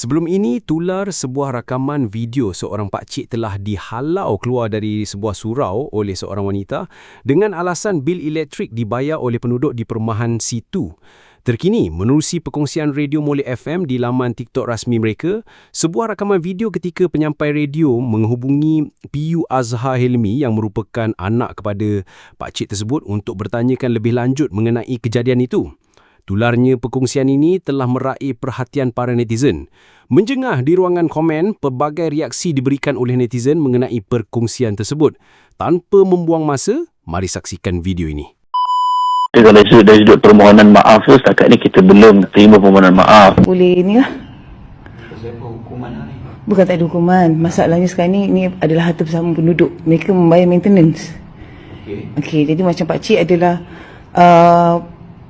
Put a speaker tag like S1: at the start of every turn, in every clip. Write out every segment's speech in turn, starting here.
S1: Sebelum ini, tular sebuah rakaman video seorang pakcik telah dihalau keluar dari sebuah surau oleh seorang wanita dengan alasan bil elektrik dibayar oleh penduduk di perumahan situ. Terkini, menerusi perkongsian Radio Molek FM di laman TikTok rasmi mereka, sebuah rakaman video ketika penyampai radio menghubungi PU Azhar Helmi yang merupakan anak kepada pakcik tersebut untuk bertanyakan lebih lanjut mengenai kejadian itu. Tularnya perkongsian ini telah meraih perhatian para netizen. Menjengah di ruangan komen, pelbagai reaksi diberikan oleh netizen mengenai perkongsian tersebut. Tanpa membuang masa, mari saksikan video ini.
S2: Kalau sudut dari sudut permohonan maaf tu setakat ni kita belum terima permohonan maaf.
S3: boleh ni lah.
S4: Siapa hukuman hari?
S3: Bukan tak ada hukuman. Masalahnya sekarang ni, ni adalah harta bersama penduduk. Mereka membayar maintenance.
S4: Okey.
S3: Okey, jadi macam Pak Cik adalah uh,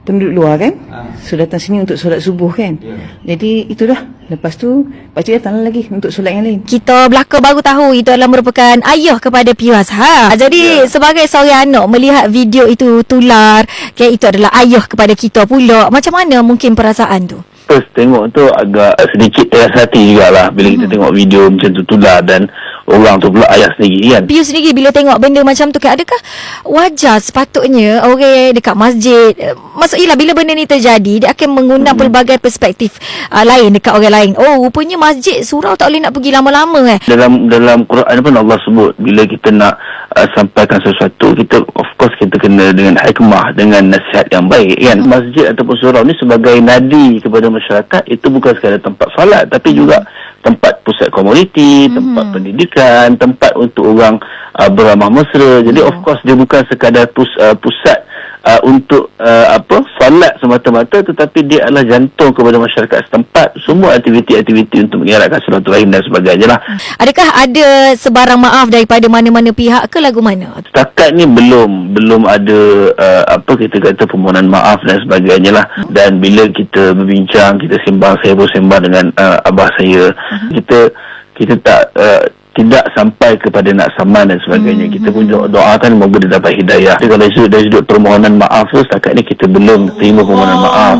S3: penduduk luar kan?
S4: Ha.
S3: So datang sini untuk solat subuh kan?
S4: Ya.
S3: Jadi itulah. Lepas tu, Pak Cik datang lagi untuk solat yang lain.
S5: kita belaka baru tahu itu adalah merupakan ayah kepada Piu Azhar. Jadi yeah. sebagai seorang anak melihat video itu tular, okay, itu adalah ayah kepada kita pula. Macam mana mungkin perasaan tu?
S2: First tengok tu agak sedikit teras hati jugalah bila kita tengok video macam tu tular dan orang tu pula ayah sendiri kan.
S5: Piu sendiri bila tengok benda macam tu kan adakah wajar sepatutnya orang dekat masjid eh, maksud ialah bila benda ni terjadi dia akan mengundang hmm. pelbagai perspektif uh, lain dekat orang lain. Oh rupanya masjid surau tak boleh nak pergi lama-lama eh.
S2: Dalam dalam Quran pun Allah sebut bila kita nak uh, sampaikan sesuatu kita of course kita kena dengan hikmah dengan nasihat yang baik kan. Masjid ataupun surau ni sebagai nadi kepada masyarakat itu bukan sekadar tempat solat tapi juga tempat pusat komuniti, tempat pendidikan, tempat untuk orang uh, beramah mesra. Jadi of course dia bukan sekadar pus, uh, pusat uh, untuk uh, apa solat semata-mata tetapi dia adalah jantung kepada masyarakat setempat. Semua aktiviti-aktiviti untuk mengeratkan silaturahim dan sebagainya lah.
S5: Adakah ada sebarang maaf daripada mana-mana pihak ke lagu mana?
S2: Setakat ni belum. Belum ada uh, apa kita kata permohonan maaf dan sebagainya lah. Dan bila kita berbincang kita sembang saya bersembang dengan uh, abah saya. Kita kita tak uh, tidak sampai kepada nak saman dan sebagainya. Kita pun do- doakan semoga dia dapat hidayah. Tapi kalau dari sudut, dari sudut permohonan maaf tu setakat ni kita belum terima permohonan maaf.